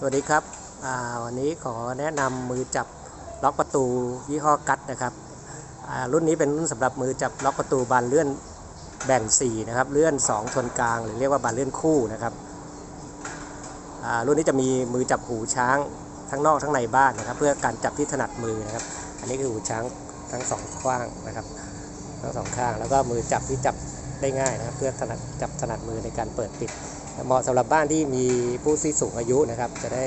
สวัสดีครับวันนี้ขอแนะนำมือจับล็อกประตูยี่ห้อกัตนะครับรุ่นนี้เป็นรุ่นสำหรับมือจับล็อกประตูบานเลื่อนแบ่ง4นะครับเลื่อน 2 ชนกลาง หรือเรียกว่าบานเลื่อนคู่นะครับรุ่นนี้จะมีมือจับหูช้างทั้งนอกทั้งในบ้านนะครับ เพื่อการจับที่ถนัดมือนะครับ อันนี้คือหูช้างทั้งสองข้างนะครับทั้งสองข้างแล้วก็มือจับที่จับได้ง่ายนะครับ เพื่อถนัดจับถนัดมือในการเปิดปิด เหมาะสำหรับบ้านที่มีผู้ที่สูงอายุนะครับ จะได้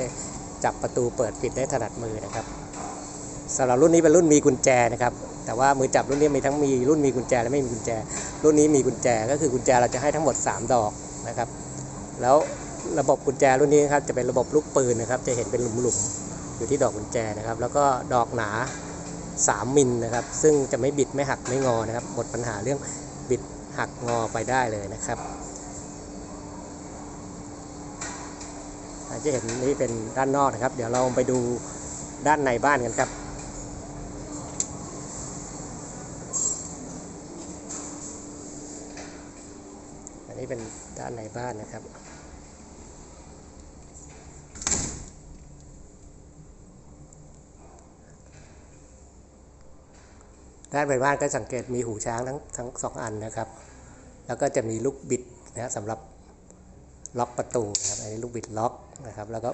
จับประตูเปิดปิดได้ถนัดมือนะครับสำหรับรุ่นนี้เป็นรุ่นมีกุญแจนะครับ แต่ว่ามือจับรุ่นนี้มีทั้งมีรุ่นมีกุญแจและไม่มีกุญแจ รุ่นนี้มีกุญแจก็คือกุญแจเราจะให้ทั้งหมด 3 ดอกนะครับ แล้วระบบกุญแจรุ่นนี้นะครับจะเป็นระบบลูกปืนนะครับ จะเห็นเป็นหลุมๆอยู่ที่ดอกกุญแจนะครับ แล้วก็ดอกหนา 3 มิลนะครับ ซึ่งจะไม่บิดไม่หักไม่งอนะครับ หมดปัญหาเรื่องบิดหักงอไปได้เลยนะครับ อา จะเห็นนี่เป็นด้านนอกนะครับ เดี๋ยวเราไปดูด้านในบ้านกันครับอันนี้เป็นด้านในบ้านนะครับด้านในบ้านก็สังเกตมีหูช้างทั้งทั้งสองอันนะครับ แล้วก็จะมีลูกบิดนะสำหรับ ล็อกประตูนะครับอันนี้ลูกบิดล็อกนะครับ แล้วก็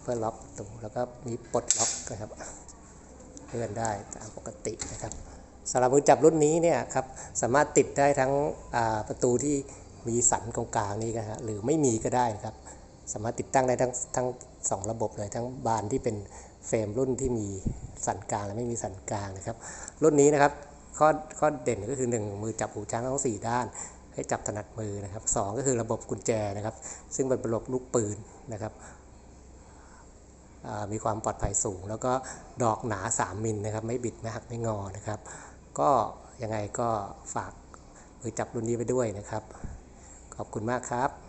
เพื่อล็อกประตูแล้วก็มีปลดล็อกนะครับเลื่อนได้ตามปกตินะครับสำหรับมือจับรุ่นนี้เนี่ยครับสามารถติดได้ทั้งประตูที่มีสันตรงกลางนี้นะฮะหรือไม่มีก็ได้นะครับ สามารถติดตั้งได้ทั้งทั้งสองระบบเลยทั้งบานที่เป็นเฟรมรุ่นที่มีสันกลางและไม่มีสันกลางนะครับ รุ่นนี้นะครับข้อข้อเด่นก็คือ 1 มือจับหูช้างทั้ง 4 ด้าน ให้จับถนัดมือนะครับสองก็คือระบบกุญแจนะครับ ซึ่งเป็นระบบลูกปืนนะครับมีความปลอดภัยสูง แล้วก็ดอกหนา 3 มิลนะครับ ไม่บิดไม่หักไม่งอนะครับ ก็ยังไงก็ฝากมือจับรุ่นนี้ไปด้วยนะครับ ขอบคุณมากครับ